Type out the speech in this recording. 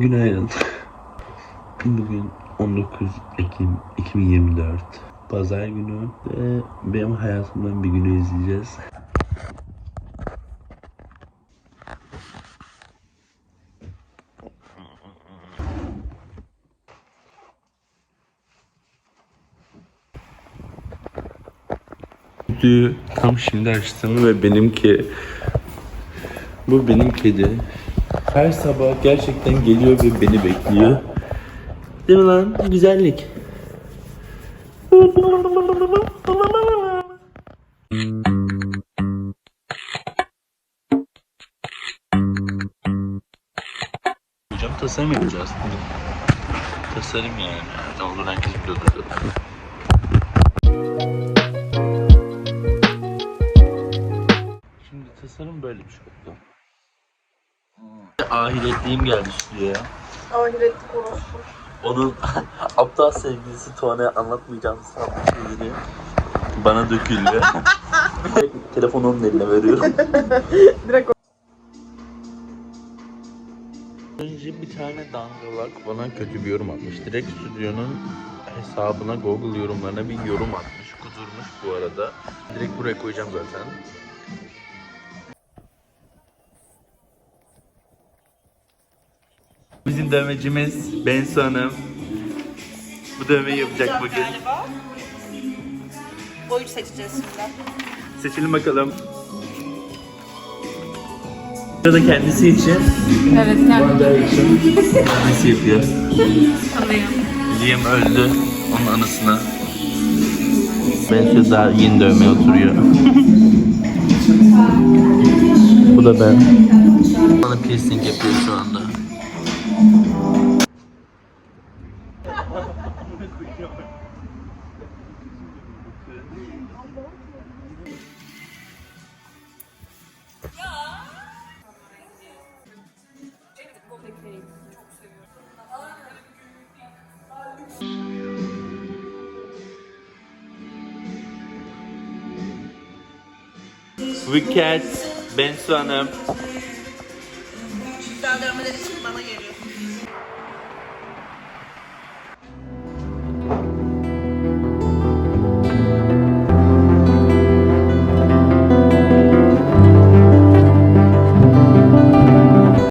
Günaydın. Bugün 19 Ekim 2024. Pazar günü ve benim hayatımdan bir günü izleyeceğiz. Tam şimdi açtım ve benimki bu benim kedi. Her sabah gerçekten geliyor ve beni bekliyor. Değil mi lan? Güzellik. Hocam tasarım yapacağız. Tasarım yani. Ne olur herkes biliyordur. Şimdi tasarım böyle bir şey oldu. Ahiretliğim geldi stüdyoya. Ahiretlik orospu. Onun aptal sevgilisi Tuğan'a anlatmayacağım sandığı şeyleri bana döküldü. Telefonu onun eline veriyorum. Direkt Önce bir tane dangalak bana kötü bir yorum atmış. Direkt stüdyonun hesabına Google yorumlarına bir yorum atmış. Kudurmuş bu arada. Direkt buraya koyacağım zaten. Bizim dövmecimiz Bensu Hanım. Bu dövmeyi yapacak bugün. galiba. Boyut seçeceğiz şimdi. Seçelim bakalım. Burada kendisi için Evet kendim nasıl yapıyor? tanıyorum. Liam öldü. Onun anısına. Bensi daha yeni dövmeye oturuyor. Bu da ben. Bana piercing yapıyor şu anda. Ya. Cennet Bobek'i. Wicked, Bensu Hanım. Güzel dövmeler için bana geliyor.